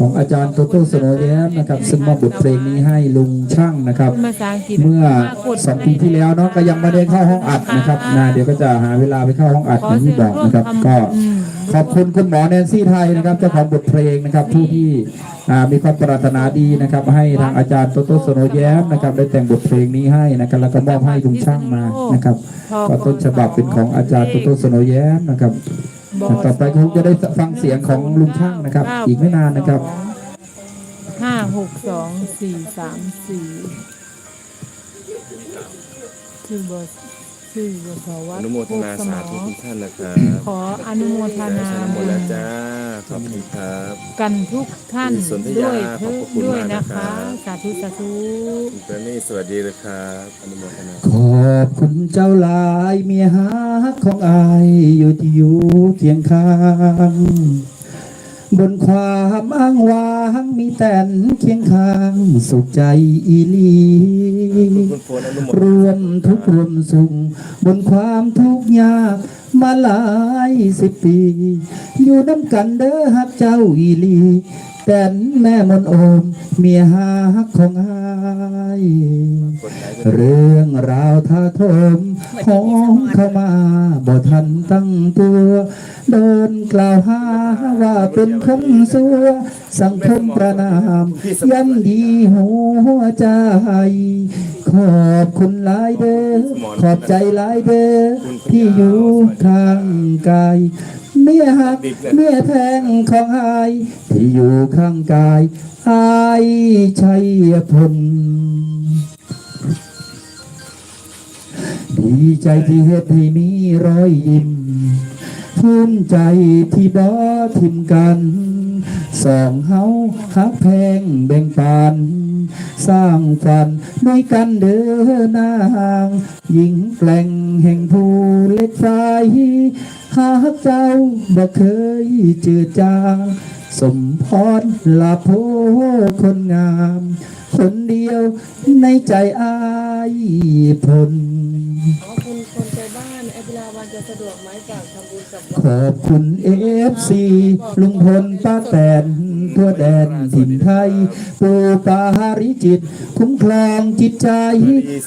ของอาจารย์โตโต้สโนแย้มนะครับ ซึ่งมอบบทเพลงนี้ให้ลุงช่างนะครับภาษาอังกฤษเมื่อสองปีที่แล้วเนาะก็ยังไม่ได้เข้าห้องอัดนะครับนะเดี๋ยวก็จะหาเวลาไปเข้าห้องอัดอย่างที่บอกนะครับ ก็ขอบคุณคุณหมอแนนซี่ไทยนะครับเจ้าของบทเพลงนะครับผู้ที่อ่ามีความปรารถนาดีนะครับ ให้ทางอาจารย์โตโต้สโนแย้มนะครับได้แต่งบทเพลงนี้ให้นะครับแล้วก็มอบให้ลุงช่างมานะครับก็ต้นฉบับเป็นของอาจารย์โตโต้สโนแย้มนะครับ ต่อไปคงจะได้ฟังเสียงของลุงช่างนะครับ อีกไม่นานนะครับห้าหกสองสี่สามสี่ชื่อบท ชื่อบทวัอดนุโมทนาสมสาอธุทุกท่านนะครับขออนุโมทนาสาธุหมดแล้วจ้าขอบคุณครับกันทุกท่านคุณสนธยาด้วยเถิขอบดพระคุณด้วยมากนะนะครัคะบสาธุสาธุคุณเปรมี่สวัสดีเลยครับอนุโมทนาขอบคุณเจ้าหลายเมียฮักของอายอยู่ที่อยู่เคียงข้าง บนความอ้างว้างมีแต่นเคียงข้างสุขใจอีลีรวมทุกรวมสุขบนความทุกข์ยากมาหลายสิบปี อยู่น้ำกันเด้อฮักเจ้าอีลี แต่นแม่มนโอม เมียฮักของอายกดไลค์ด้วยเรื่องราวท่าทมหอมเข้ามาบ่ทันตั้งตัว เดินกล่าวหาว่าเป็นคนสัว สังคมประนาม ย่ำดีหัวใจ ขอบคุณหลายเด้อขอบใจหลายเด้อที่อยู่ข้างกายเมียหักเมียแพงของอายที่อยู่ข้างกายอายชัยพลดีใจที่เฮ็ดให้มีรอยยิ้มภูมิใจที่บอทิมกัน สองเฮาฮักแพงแบ่งปัน สร้างฝันด้วยกันเด้อนางหญิงแกล่งแห่งภูเล็กไฟหากเจ้าบ่เคยจืดจางสมพรลาโพคนงาม คนเดียวในใจอายพล ขอบคุณคนบ้านแอปลาวันจะสะดวกไหมฝากทำบุญกับขอบคุณเอฟซีลุงพลป้าแตนทั่วแดนถิ่นไทย ปูปาริจิต คุ้มครองจิตใจ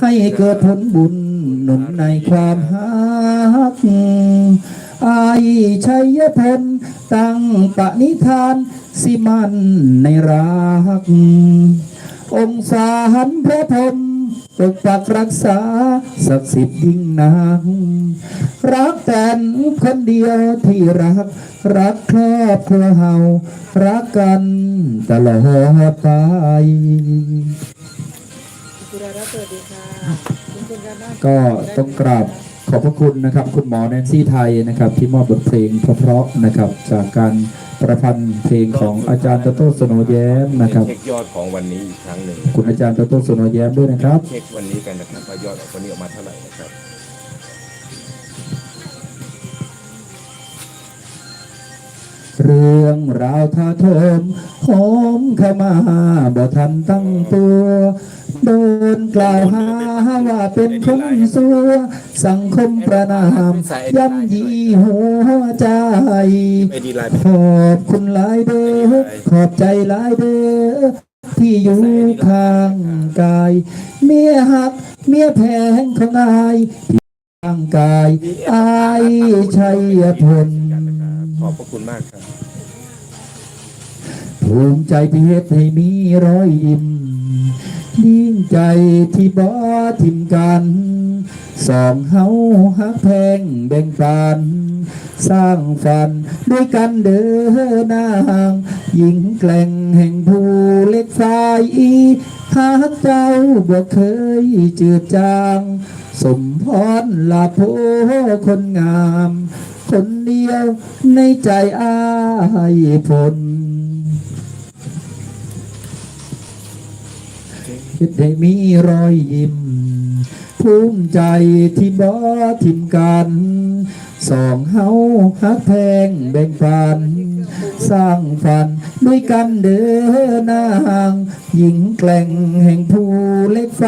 ให้เกิดผลบุญหนุนในความฮักอายชัยพลตั้งปณิธานสิมันในรัก องค์สารพระพรหม ปกปักรักษาศักดิ์สิทธิ์ยิ่งนักรักแต่คนเดียวที่รัก รักครอบครัวเฮารักกันตลอดไปคุณรารัตน์สวัสดีค่ะก็ต้องกราบขอบพระคุณนะครับ คุณหมอแนนซี่ไทยนะครับ ที่มอบบทเพลงเพราะๆนะครับ จากการ ประพันธ์เพลงของอาจารย์โตโต้สโนแย้มนะครับ เช็คยอดของวันนี้อีกครั้งหนึ่งคุณอาจารย์โตโต้สโนแย้มด้วยนะครับ เช็ควันนี้กันนะครับว่ายอดวันนี้ออกมาเท่าไหร่นะครับ เรื่องราวท่าทมหอมเข้ามาบ่ทันตั้งตัวโดนกล่าวหาว่าเป็นคนสัวสังคมประนามย่ำยีหัวใจ ขอบคุณหลายเด้อขอบใจหลายเด้อที่อยู่ข้างกาย เมียหัก เมียแพงของอายที่ข้างกายอายชัยพล อบพระคุณมากครับ ภูมิใจที่เฮ็ดให้มีรอยยิ้มดีใจที่บ่ทิมกันสองเฮาฮักแพงแบ่งปัน สร้างฝันด้วยกันเด้อนางหญิงแกล่งแห่งภูเล็กไฟหากเจ้าบ่เคยจืดจาง สมพรลาโพคนงาม คนเดียวในใจอายพลคิดให้มีรอยยิ้มภูมิใจที่บ่ทิมกัน สองเฮาฮักแพงแบ่งปัน สร้างฝันด้วยกันเด้อนาง หญิงแกล่งแห่งภูเล็กไฟ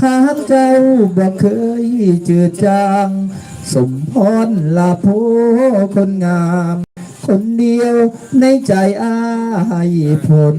ข้าเจ้าบ่เคยจืดจาง สมพรลาโพคนงาม คนเดียวในใจอายพล